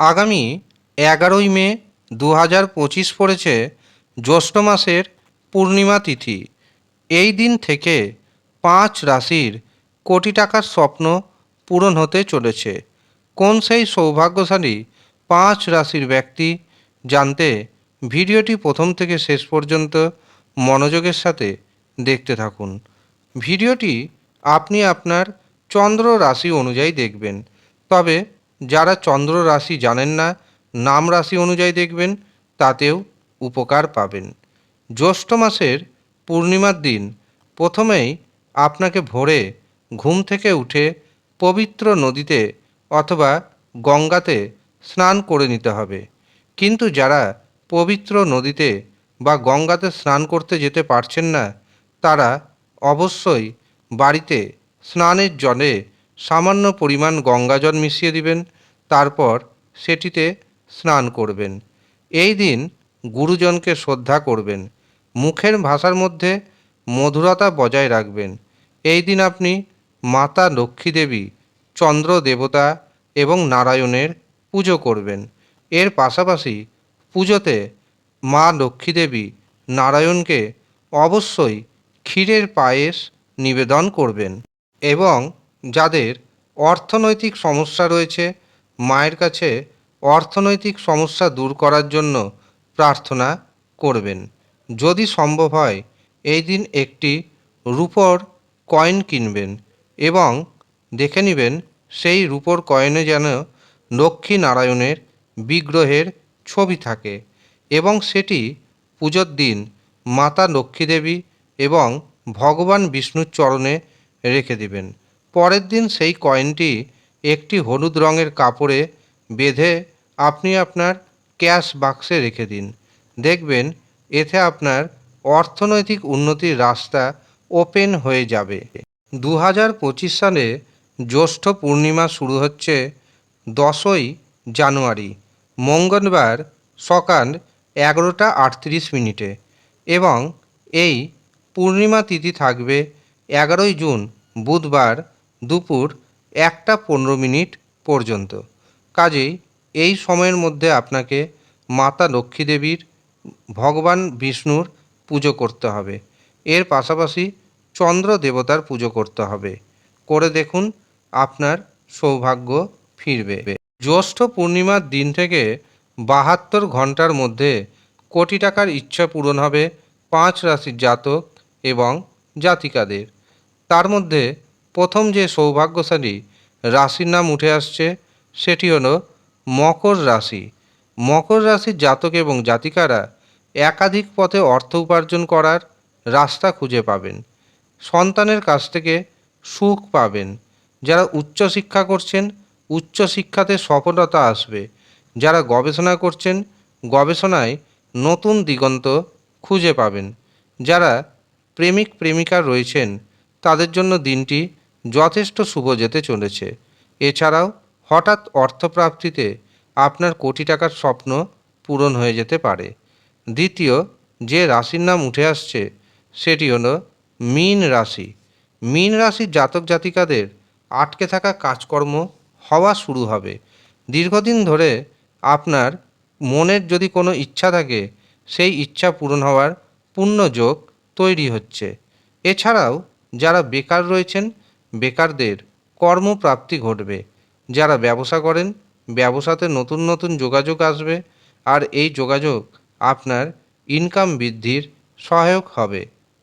আগামী এগারোই মে দু হাজার পঁচিশ পড়েছে জ্যৈষ্ঠ মাসের পূর্ণিমা তিথি। এই দিন থেকে পাঁচ রাশির কোটি টাকার স্বপ্ন পূরণ হতে চলেছে। কোন সেই সৌভাগ্যশালী পাঁচ রাশির ব্যক্তি জানতে ভিডিওটি প্রথম থেকে শেষ পর্যন্ত মনোযোগের সাথে দেখতে থাকুন। ভিডিওটি আপনি আপনার চন্দ্র রাশি অনুযায়ী দেখবেন। তবে যারা চন্দ্র রাশি জানেন না, নাম রাশি অনুযায়ী দেখবেন, তাতেও উপকার পাবেন। জ্যৈষ্ঠ মাসের পূর্ণিমার দিন, প্রথমেই আপনাকে ভোরে ঘুম থেকে উঠে পবিত্র নদীতে অথবা গঙ্গাতে স্নান করে নিতে হবে। কিন্তু যারা পবিত্র নদীতে বা গঙ্গাতে স্নান করতে যেতে পারছেন না, তারা অবশ্যই বাড়িতে স্নানের জলে সামান্য পরিমাণ গঙ্গা জল মিশিয়ে দিবেন, তারপর সেটিতে স্নান করবেন। এই দিন গুরুজনকে শ্রদ্ধা করবেন। মুখের ভাষার মধ্যে মধুরতা বজায় রাখবেন। এই দিন আপনি মাতা লক্ষ্মী দেবী চন্দ্র দেবতা এবং নারায়ণের পুজো করবেন। এর পাশাপাশি পুজোতে মা লক্ষ্মী দেবী নারায়ণকে অবশ্যই ক্ষীরের পায়েস নিবেদন করবেন এবং যাদের অর্থনৈতিক সমস্যা রয়েছে, মায়ের কাছে অর্থনৈতিক সমস্যা দূর করার জন্য প্রার্থনা করবেন। যদি সম্ভব হয়, এই দিন একটি রূপোর কয়েন কিনবেন এবং দেখে নেবেন সেই রূপোর কয়েনে যেন লক্ষ্মী নারায়ণের বিগ্রহের ছবি থাকে এবং সেটি পুজোর দিন মাতা লক্ষ্মী দেবী এবং ভগবান বিষ্ণুর চরণে রেখে দেবেন। পরের দিন সেই কয়েনটি একটি হলুদ রঙের কাপড়ে বেঁধে আপনি আপনার ক্যাশ বাক্সে রেখে দিন। দেখবেন, এতে আপনার অর্থনৈতিক উন্নতির রাস্তা ওপেন হয়ে যাবে। দু হাজার পঁচিশ সালে জ্যৈষ্ঠ পূর্ণিমা শুরু হচ্ছে দশই জানুয়ারি, মঙ্গলবার সকাল এগারোটা আটত্রিশ মিনিটে এবং এই পূর্ণিমা তিথি থাকবে এগারোই জুন, বুধবার দুপুর একটা পনেরো মিনিট পর্যন্ত। কাজেই এই সময়ের মধ্যে আপনাকে মাতা লক্ষ্মী দেবীর, ভগবান বিষ্ণুর পুজো করতে হবে। এর পাশাপাশি চন্দ্র দেবতার পুজো করতে হবে। করে দেখুন আপনার সৌভাগ্য ফিরবে। জ্যৈষ্ঠ পূর্ণিমার দিন থেকে বাহাত্তর ঘণ্টার মধ্যে কোটি টাকার ইচ্ছা পূরণ হবে পাঁচ রাশির জাতক এবং জাতিকাদের। তার মধ্যে প্রথম যে সৌভাগ্যশালী রাশির নাম উঠে আসছে সেটি হলো মকর রাশি। মকর রাশির জাতক এবং জাতিকারা একাধিক পথে অর্থ উপার্জন করার রাস্তা খুঁজে পাবেন। সন্তানের কাছ থেকে সুখ পাবেন। যারা উচ্চশিক্ষা করছেন উচ্চশিক্ষাতে সফলতা আসবে। যারা গবেষণা করছেন, গবেষণায় নতুন দিগন্ত খুঁজে পাবেন। যারা প্রেমিক প্রেমিকা রয়েছেন, তাদের জন্য দিনটি যথেষ্ট শুভ যেতে চলেছে। এছাড়াও হঠাৎ অর্থপ্রাপ্তিতে আপনার কোটি টাকার স্বপ্ন পূরণ হয়ে যেতে পারে। দ্বিতীয়, যে রাশির নাম উঠে আসছে, সেটি হলো মীন রাশি। মীন রাশির জাতক জাতিকাদের আটকে থাকা কাজকর্ম হওয়া শুরু হবে। দীর্ঘদিন ধরে আপনার মনের যদি কোনো ইচ্ছা থাকে, সেই ইচ্ছা পূরণ হওয়ার পূর্ণ যোগ তৈরি হচ্ছে। এছাড়াও যারা বেকার রয়েছেন বেকারদের কর্মপ্রাপ্তি ঘটবে। যারা ব্যবসা করেন, ব্যবসাতে নতুন নতুন যোগাযোগ আসবে আর এই যোগাযোগ আপনার ইনকাম বৃদ্ধির সহায়ক হবে।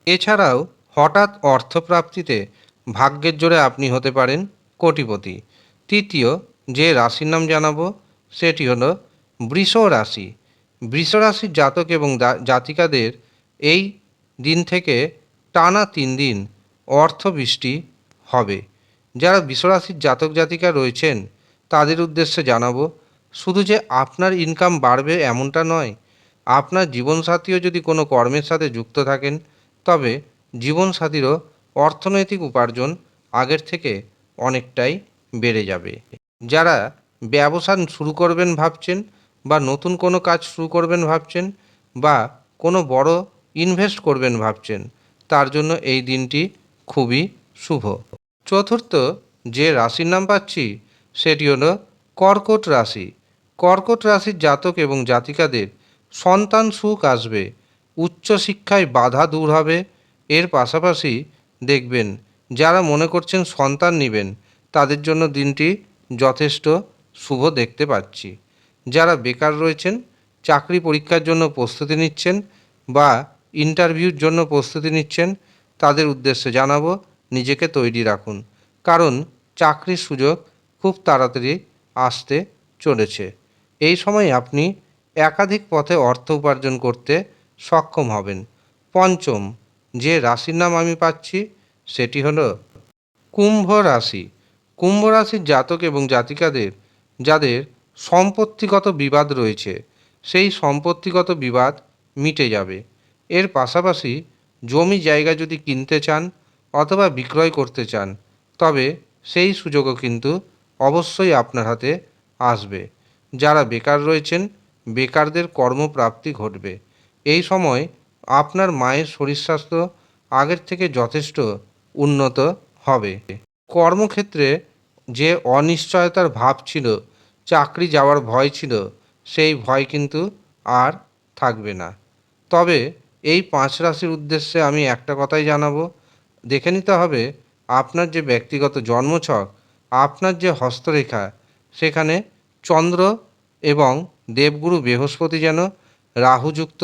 এছাড়াও হঠাৎ অর্থপ্রাপ্তিতে ভাগ্যের জোরে আপনি হতে পারেন কোটিপতি। তৃতীয় যে রাশির নাম জানাব, সেটি হলো বৃষ রাশি। বৃষ রাশির জাতক এবং জাতিকাদের এই দিন থেকে টানা তিন দিন অর্থবৃষ্টি হবে। যারা বিশ্বরাশির জাতক জাতিকা রয়েছেন, তাদের উদ্দেশ্যে জানাব, শুধু যে আপনার ইনকাম বাড়বে এমনটা নয়, আপনার জীবনসাথীও যদি কোনো কর্মের সাথে যুক্ত থাকেন, তবে জীবনসাথীরও অর্থনৈতিক উপার্জন আগের থেকে অনেকটাই বেড়ে যাবে। যারা ব্যবসা শুরু করবেন ভাবছেন, বা নতুন কোনো কাজ শুরু করবেন ভাবছেন, বা কোনো বড় ইনভেস্ট করবেন ভাবছেন, তার জন্য এই দিনটি খুবই শুভ। চতুর্থ, যে রাশির নাম পাচ্ছি, সেটি হলো কর্কট রাশি। কর্কট রাশির জাতক এবং জাতিকাদের সন্তান সুখ আসবে উচ্চশিক্ষায় বাধা দূর হবে। এর পাশাপাশি দেখবেন, যারা মনে করছেন সন্তান নেবেন, তাদের জন্য দিনটি যথেষ্ট শুভ দেখতে পাচ্ছি। যারা বেকার রয়েছেন, চাকরি পরীক্ষার জন্য প্রস্তুতি নিচ্ছেন বা ইন্টারভিউর জন্য প্রস্তুতি নিচ্ছেন, তাদের উদ্দেশ্যে জানাব নিজেকে তৈরি রাখুন। কারণ চাকরির সুযোগ খুব তাড়াতাড়ি আসতে চলেছে। এই সময় আপনি একাধিক পথে অর্থ উপার্জন করতে সক্ষম হবেন। পঞ্চম, যে রাশির নাম আমি পাচ্ছি সেটি হলো কুম্ভ রাশি। কুম্ভ রাশির জাতক এবং জাতিকাদের, যাদের সম্পত্তিগত বিবাদ রয়েছে, সেই সম্পত্তিগত বিবাদ মিটে যাবে। এর পাশাপাশি জমি জায়গা যদি কিনতে চান অথবা বিক্রয় করতে চান, তবে সেই সুযোগও কিন্তু অবশ্যই আপনার হাতে আসবে। যারা বেকার রয়েছেন, বেকারদের কর্মপ্রাপ্তি ঘটবে। এই সময় আপনার মায়ের শরীর স্বাস্থ্য আগের থেকে যথেষ্ট উন্নত হবে। কর্মক্ষেত্রে যে অনিশ্চয়তার ভাব ছিল, চাকরি যাওয়ার ভয় ছিল, সেই ভয় কিন্তু আর থাকবে না। তবে এই পাঁচ রাশির উদ্দেশ্যে আমি একটা কথাই জানাব। দেখে নিতে হবে আপনার যে ব্যক্তিগত জন্মছক, আপনার যে হস্তরেখা, সেখানে চন্দ্র এবং দেবগুরু বৃহস্পতি যেন রাহুযুক্ত,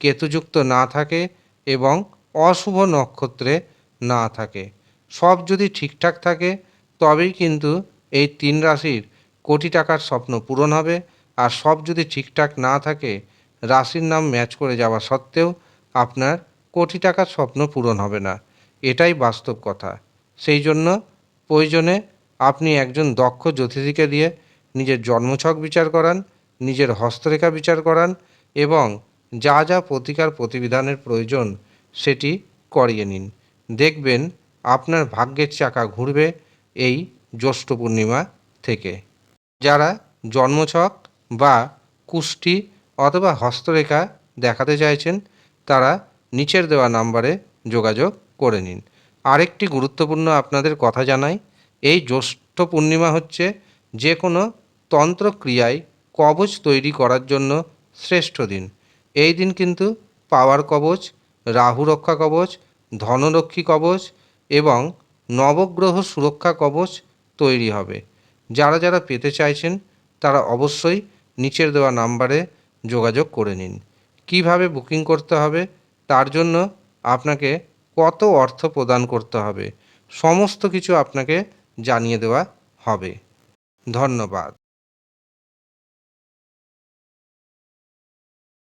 কেতুযুক্ত না থাকে এবং অশুভ নক্ষত্রে না থাকে। সব যদি ঠিকঠাক থাকে, তবেই কিন্তু এই তিন রাশির কোটি টাকার স্বপ্ন পূরণ হবে। আর সব যদি ঠিকঠাক না থাকে, রাশির নাম ম্যাচ করে যাওয়া সত্ত্বেও আপনার কোটি টাকার স্বপ্ন পূরণ হবে না। এটাই বাস্তব কথা। সেই জন্য প্রয়োজনে আপনি একজন দক্ষ জ্যোতিষীকে দিয়ে নিজের জন্মছক বিচার করান, নিজের হস্তরেখা বিচার করান এবং যা যা প্রতিকার প্রতিবিধানের প্রয়োজন সেটি করিয়ে নিন। দেখবেন আপনার ভাগ্যের চাকা ঘুরবে এই জ্যৈষ্ঠ পূর্ণিমা থেকে। যারা জন্মছক বা কুষ্টি অথবা হস্তরেখা দেখাতে চাইছেন, তারা নিচের দেওয়া নাম্বারে যোগাযোগ করে নিন। আরেকটি গুরুত্বপূর্ণ আপনাদের কথা জানাই, এই জ্যৈষ্ঠ পূর্ণিমা হচ্ছে যে কোনো তন্ত্রক্রিয়ায় কবচ তৈরি করার জন্য শ্রেষ্ঠ দিন। এই দিন কিন্তু পাওয়ার কবচ রাহু রক্ষা কবচ ধনরক্ষী কবচ এবং নবগ্রহ সুরক্ষা কবচ তৈরি হবে। যারা যারা পেতে চাইছেন, তারা অবশ্যই নিচের দেওয়া নাম্বারে যোগাযোগ করে নিন। কীভাবে বুকিং করতে হবে, তার জন্য আপনাকে কত অর্থ প্রদান করতে হবে সমস্ত কিছু আপনাকে জানিয়ে দেওয়া হবে। ধন্যবাদ।